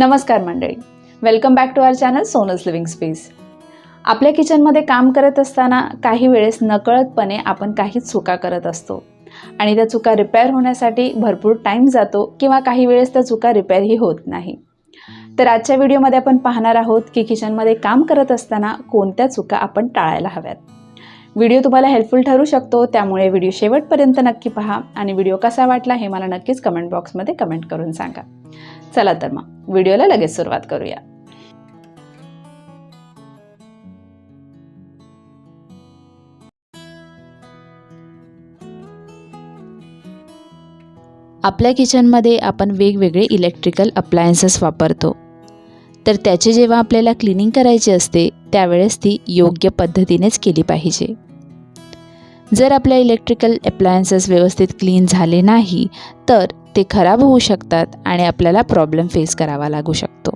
नमस्कार मंडळी. Welcome back to our channel Sonas living space आपल्या किचनमध्ये काम करत असताना काही वेळेस नकळतपणे आपण काही चुका करत असतो. आणि त्या चुका रिपेअर होण्यासाठी भरपूर टाईम जातो किंवा काही वेळेस त्या चुका रिपेअरही होत नाही. तर आजच्या व्हिडिओमध्ये आपण पाहणार आहोत की किचनमध्ये काम करत असताना कोणत्या चुका आपण टाळायला हव्यात. व्हिडिओ तुम्हाला हेल्पफुल ठरू शकतो त्यामुळे व्हिडिओ शेवटपर्यंत नक्की पहा आणि व्हिडिओ कसा वाटला हे मला नक्कीच कमेंट बॉक्समध्ये कमेंट करून सांगा. चला तर मग. व्हिडिओला लगेच सुरुवात करूया. आपल्या किचनमध्ये आपण वेगवेगळे इलेक्ट्रिकल अप्लायन्सेस वापरतो. तर त्याची जेव्हा आपल्याला क्लिनिंग करायची असते त्यावेळेस ती योग्य पद्धतीनेच केली पाहिजे. जर आपल्या इलेक्ट्रिकल अप्लायन्सेस व्यवस्थित क्लीन झाले नाही तर ते खराब होऊ शकतात आणि आपल्याला प्रॉब्लेम फेस करावा लागू शकतो.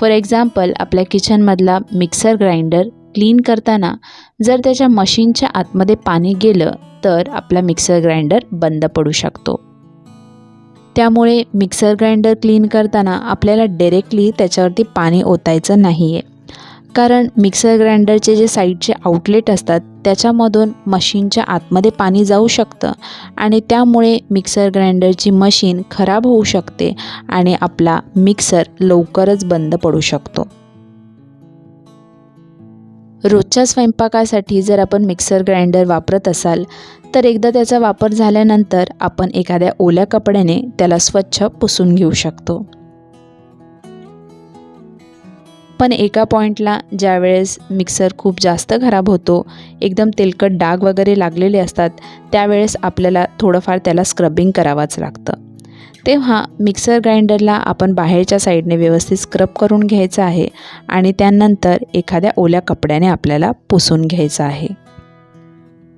फॉर एक्झाम्पल आपल्या किचनमधला मिक्सर ग्राइंडर क्लीन करताना जर त्याच्या मशीनच्या आतमध्ये पाणी गेलं तर आपला मिक्सर ग्राइंडर बंद पडू शकतो. त्यामुळे मिक्सर ग्राइंडर क्लीन करताना आपल्याला डायरेक्टली त्याच्यावरती पाणी ओतायचं नाही आहे कारण मिक्सर ग्राइंडरचे जे साईडचे आउटलेट असतात त्याच्यामधून मशीनच्या आतमध्ये पाणी जाऊ शकतं आणि त्यामुळे मिक्सर ग्राइंडरची मशीन खराब होऊ शकते आणि आपला मिक्सर लवकरच बंद पडू शकतो. रोजच्या स्वयंपाकासाठी जर आपण मिक्सर ग्राइंडर वापरत असाल तर एकदा त्याचा वापर झाल्यानंतर आपण एखाद्या ओल्या कपड्याने त्याला स्वच्छ पुसून घेऊ शकतो. पण एका पॉईंटला ज्यावेळेस मिक्सर खूप जास्त खराब होतो एकदम तेलकट डाग वगैरे लागलेले असतात त्यावेळेस आपल्याला थोडंफार त्याला स्क्रबिंग करावंच लागतं. तेव्हा मिक्सर ग्राइंडरला आपण बाहेरच्या साईडने व्यवस्थित स्क्रब करून घ्यायचं आहे आणि त्यानंतर एखाद्या ओल्या कपड्याने आपल्याला पुसून घ्यायचं आहे.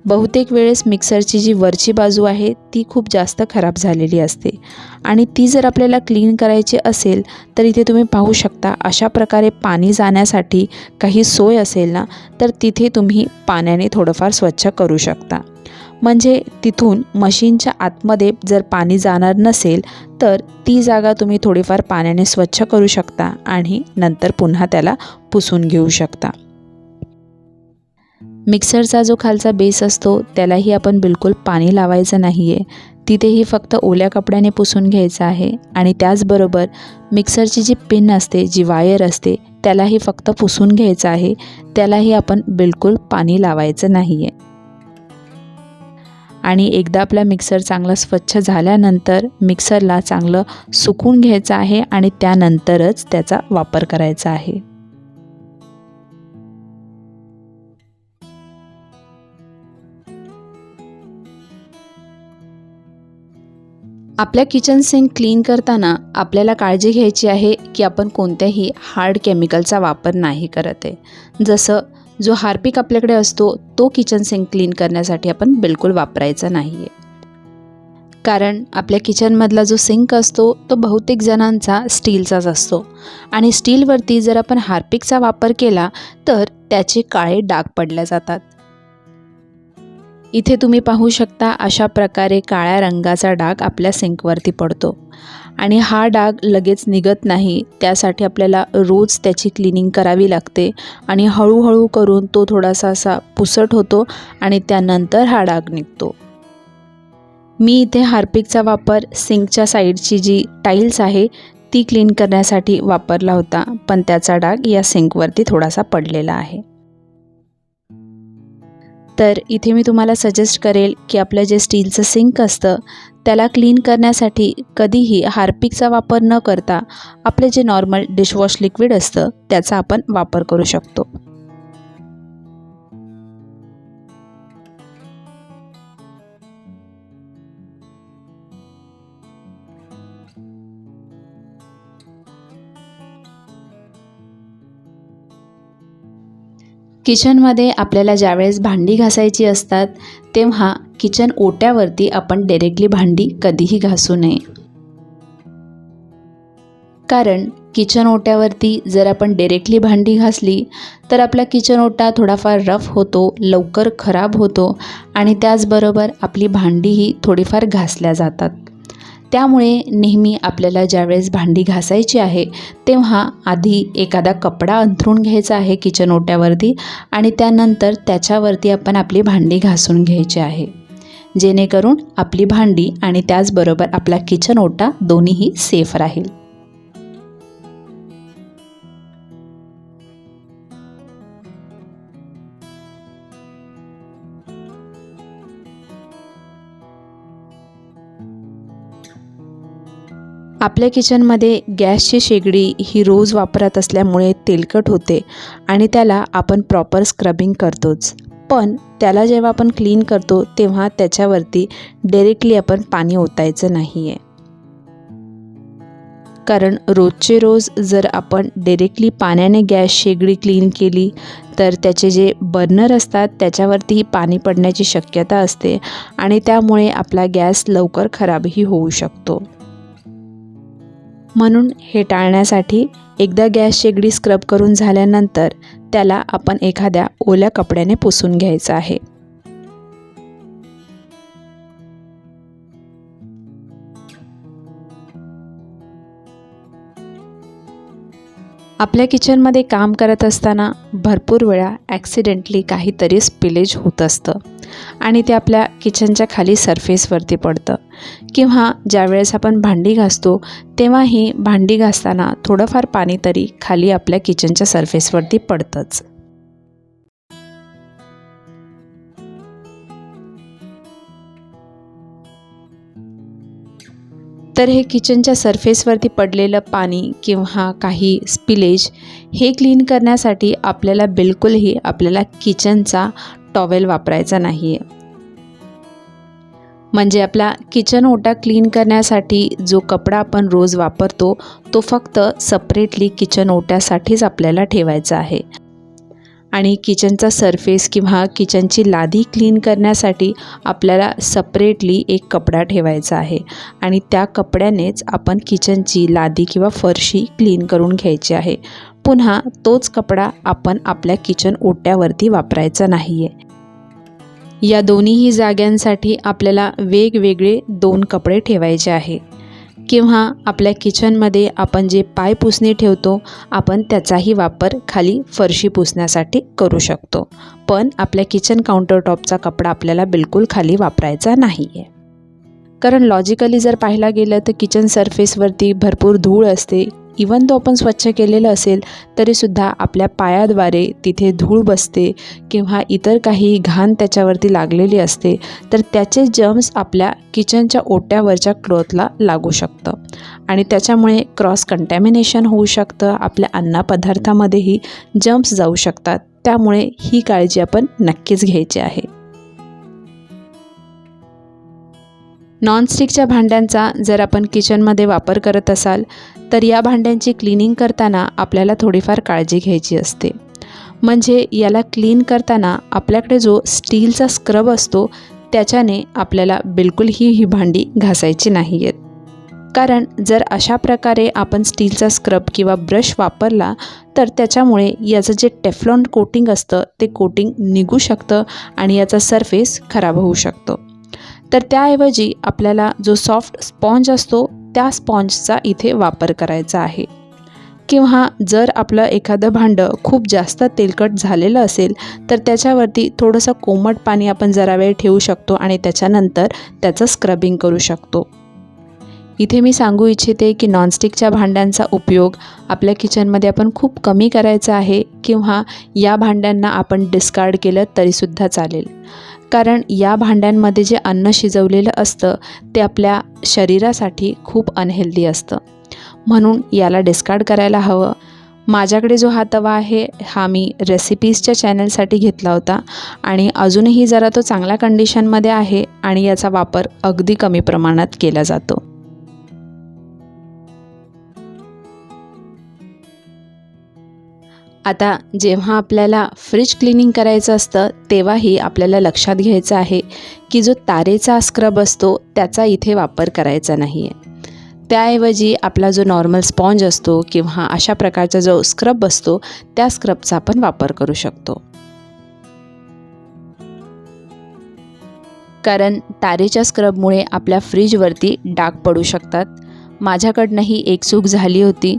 बहुतेक वेळेस मिक्सरची जी वरची बाजू आहे ती खूप जास्त खराब झालेली असते. आणि ती जर आपल्याला क्लीन करायची असेल तर इथे तुम्ही पाहू शकता अशा प्रकारे पाणी जाण्यासाठी काही सोय असेल ना तर तिथे तुम्ही पाण्याने थोडंफार स्वच्छ करू शकता. म्हणजे तिथून मशीनच्या आतमध्ये जर पाणी जाणार नसेल तर ती जागा तुम्ही थोडीफार पाण्याने स्वच्छ करू शकता आणि नंतर पुन्हा त्याला पुसून घेऊ शकता. मिक्सरचा जो खालचा बेस असतो त्यालाही आपण बिलकुल पाणी लावायचं नाही आहे तिथेही फक्त ओल्या कपड्याने पुसून घ्यायचं आहे आणि त्याचबरोबर मिक्सरची जी पिन असते जी वायर असते त्यालाही फक्त पुसून घ्यायचं आहे. त्यालाही आपण बिलकुल पाणी लावायचं नाही आहे आणि एकदा आपला मिक्सर चांगला स्वच्छ झाल्यानंतर मिक्सरला चांगलं सुकून घ्यायचं आहे आणि त्यानंतरच त्याचा वापर करायचा आहे. आपल्या किचन सिंक क्लीन करताना आपल्याला काळजी घ्यायची आहे की आपण कोणत्याही हार्ड केमिकलचा वापर नाही करत आहे. जसं जो हार्पिक आपल्याकडे असतो तो किचन सिंक क्लीन करण्यासाठी आपण बिलकुल वापरायचा नाही आहे कारण आपल्या किचनमधला जो सिंक असतो तो बहुतेक जणांचा स्टीलचाच असतो. आणि स्टीलवरती जर आपण हार्पिकचा वापर केला तर त्याचे काळे डाग पडल्या जातात. इथे तुम्ही पाहू शकता अशा प्रकारे काळ्या रंगाचा डाग आपल्या सिंकवरती पडतो. आणि हा डाग लगेच निघत नाही त्यासाठी आपल्याला रोज त्याची क्लिनिंग करावी लागते आणि हळूहळू करून तो थोडासा असा पुसट होतो आणि त्यानंतर हा डाग निघतो. मी इथे हार्पिकचा वापर सिंकच्या साईडची जी टाईल्स आहे ती क्लीन करण्यासाठी वापरला होता पण त्याचा डाग या सिंकवरती थोडासा पडलेला आहे. तर इथे मी तुम्हाला सजेस्ट करेल की आपलं जे स्टीलचं सिंक असतं त्याला क्लीन करण्यासाठी कधीही हार्पिकचा वापर न करता आपलं जे नॉर्मल डिशवॉश लिक्विड असतं त्याचा आपण वापर करू शकतो. किचनमध्ये आपल्याला ज्यावेळेस भांडी घासायची असतात तेव्हा किचन ओट्यावरती आपण डायरेक्टली भांडी कधीही घासू नये. कारण किचन ओट्यावरती जर आपण डायरेक्टली भांडी घासली तर आपला किचन ओटा थोडाफार रफ होतो लवकर खराब होतो आणि त्याचबरोबर आपली भांडीही थोडीफार घासल्या जातात. त्यामुळे नेहमी आपल्याला ज्यावेळेस भांडी घासायची आहे तेव्हा आधी एखादा कपडा अंथरून घ्यायचा आहे किचन ओट्यावरती आणि त्यानंतर त्याच्यावरती आपण आपली भांडी घासून घ्यायची आहे. जेणेकरून आपली भांडी आणि त्याचबरोबर आपला किचन ओटा दोन्हीही सेफ राहील. आपल्या किचनमध्ये गॅसची शेगडी ही रोज वापरत असल्यामुळे तेलकट होते आणि त्याला आपण प्रॉपर स्क्रबिंग करतोच. पण त्याला जेव्हा आपण क्लीन करतो तेव्हा त्याच्यावरती डायरेक्टली आपण पाणी ओतायचं नाही आहे कारण रोजचे रोज जर आपण डायरेक्टली पाण्याने गॅस शेगडी क्लीन केली तर त्याचे जे बर्नर असतात त्याच्यावरतीही पाणी पडण्याची शक्यता असते आणि त्यामुळे आपला गॅस लवकर खराबही होऊ शकतो. म्हणून हे टाळण्यासाठी एकदा गॅस शेगडी स्क्रब करून झाल्यानंतर त्याला आपण एखाद्या ओल्या कपड्याने पुसून घ्यायचं आहे. आपल्या किचनमध्ये काम करत असताना भरपूर वेळा ॲक्सिडेंटली काहीतरी स्पिलेज होत असतं. आणि ते आपल्या किचनच्या खाली सरफेसवरती पडतं. किंवा ज्यावेळेस आपण भांडी घासतो तेव्हाही भांडी घासताना थोडंफार पाणी तरी खाली आपल्या किचनच्या सरफेसवरती पडतंच. तर हे किचनच्या सरफेसवरती पडलेलं पाणी किंवा काही स्पिलेज हे क्लीन करण्यासाठी आपल्याला बिलकुलही आपल्याला किचनचा टॉवेल वापरायचा नाही आहे म्हणजे आपला किचन ओटा क्लीन करण्यासाठी जो कपडा आपण रोज वापरतो तो फक्त सपरेटली किचन ओट्यासाठीच आपल्याला ठेवायचा आहे. आणि किचनचा सरफेस किंवा किचनची लादी क्लीन करण्यासाठी आपल्याला सपरेटली एक कपडा ठेवायचा आहे. आणि त्या कपड्यानेच आपण किचनची लादी किंवा फरशी क्लीन करून घ्यायची आहे. पुन्हा तोच कपडा आपण आपल्या किचन ओट्यावरती वापरायचा नाही आहे या दोन्हीही जाग्यांसाठी आपल्याला वेगवेगळे दोन कपडे ठेवायचे आहे. किंवा आपल्या किचनमध्ये आपण जे पाय पुसणे ठेवतो आपण त्याचाही वापर खाली फरशी पुसण्यासाठी करू शकतो. पण आपल्या किचन काउंटरटॉपचा कपडा आपल्याला बिलकुल खाली वापरायचा नाही आहे कारण लॉजिकली जर पाहायला गेलं तर किचन सरफेसवरती भरपूर धूळ असते इवन तो आपण स्वच्छ केलेलं असेल तरीसुद्धा आपल्या पायाद्वारे तिथे धूळ बसते किंवा इतर काही घाण त्याच्यावरती लागलेली असते तर त्याचे जम्स आपल्या किचनच्या ओट्यावरच्या क्लॉथला लागू शकतं. आणि त्याच्यामुळे क्रॉस कंटॅमिनेशन होऊ शकतं आपल्या अन्नपदार्थामध्येही जम्स जाऊ शकतात. त्यामुळे ही काळजी आपण नक्कीच घ्यायची आहे. नॉनस्टिकच्या भांड्यांचा जर आपण किचनमध्ये वापर करत असाल तर या भांड्यांची क्लिनिंग करताना आपल्याला थोडीफार काळजी घ्यायची असते. म्हणजे याला क्लीन करताना आपल्याकडे जो स्टीलचा स्क्रब असतो त्याच्याने आपल्याला बिलकुलही ही भांडी घासायची नाही आहेत कारण जर अशा प्रकारे आपण स्टीलचा स्क्रब किंवा ब्रश वापरला तर त्याच्यामुळे याचं जे टेफ्लॉन कोटिंग असतं ते कोटिंग निघू शकतं आणि याचा सरफेस खराब होऊ शकतो. तर त्याऐवजी आपल्याला जो सॉफ्ट स्पॉन्ज असतो त्या स्पॉन्जचा इथे वापर करायचा आहे. किंवा जर आपलं एखादं भांडं खूप जास्त तेलकट झालेलं असेल तर त्याच्यावरती थोडंसं कोमट पाणी आपण जरा वेळ ठेवू शकतो आणि त्याच्यानंतर त्याचं स्क्रबिंग करू शकतो. इथे मी सांगू इच्छिते की नॉनस्टिकच्या भांड्यांचा उपयोग आपल्या किचनमध्ये आपण खूप कमी करायचा आहे किंवा या भांड्यांना आपण डिस्कार्ड केलं तरीसुद्धा चालेल. कारण या भांड्यांमध्ये जे अन्न शिजवलेलं असतं ते आपल्या शरीरासाठी खूप अनहेल्दी असतं. म्हणून याला डिस्कार्ड करायला हवं. माझ्याकडे जो हा तवा आहे हा मी रेसिपीजच्या चॅनलसाठी घेतला होता आणि अजूनही जरा तो चांगल्या कंडिशनमध्ये आहे आणि याचा वापर अगदी कमी प्रमाणात केला जातो. आता जेव्हा आपल्याला फ्रीज क्लिनिंग करायचं असतं तेव्हाही आपल्याला लक्षात घ्यायचं आहे की जो तारेचा स्क्रब असतो त्याचा इथे वापर करायचा नाही आहे त्याऐवजी आपला जो नॉर्मल स्पॉन्ज असतो किंवा अशा प्रकारचा जो स्क्रब असतो त्या स्क्रबचा आपण वापर करू शकतो. कारण तारेच्या स्क्रबमुळे आपल्या फ्रीजवरती डाग पडू शकतात. माझ्याकडनंही एक चूक झाली होती.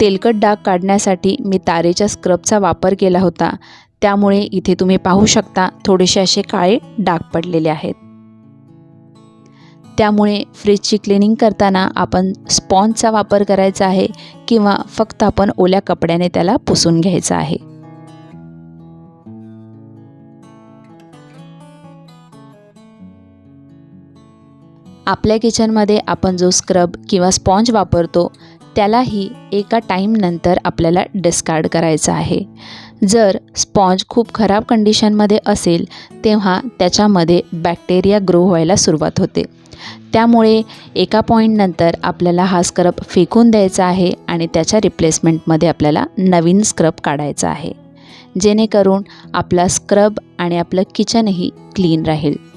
तेलकट डाग काढण्यासाठी मी तारेच्या स्क्रबचा वापर केला होता. त्यामुळे इथे तुम्ही पाहू शकता थोडेसे असे काळे डाग पडलेले आहेत. त्यामुळे फ्रीजची क्लिनिंग करताना आपण स्पॉन्जचा वापर करायचा आहे किंवा फक्त आपण ओल्या कपड्याने त्याला पुसून घ्यायचं आहे. आपल्या किचनमध्ये आपण जो स्क्रब किंवा स्पॉन्ज वापरतो त्यालाही एका टाईमनंतर आपल्याला डिस्कार्ड करायचं आहे. जर स्पॉन्ज खूप खराब कंडिशनमध्ये असेल तेव्हा त्याच्यामध्ये बॅक्टेरिया ग्रो व्हायला सुरुवात होते. त्यामुळे एका पॉईंटनंतर आपल्याला हा स्क्रब फेकून द्यायचा आहे आणि त्याच्या रिप्लेसमेंटमध्ये आपल्याला नवीन स्क्रब काढायचा आहे. जेणेकरून आपला स्क्रब आणि आपलं किचनही क्लीन राहील.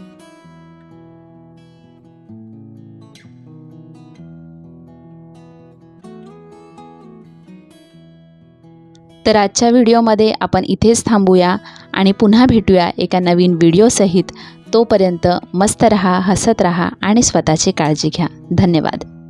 तर आजच्या व्हिडिओमध्ये आपण इथेच थांबूया आणि पुन्हा भेटूया एका नवीन व्हिडिओसहित तोपर्यंत मस्त रहा हसत रहा आणि स्वतःची काळजी घ्या. धन्यवाद.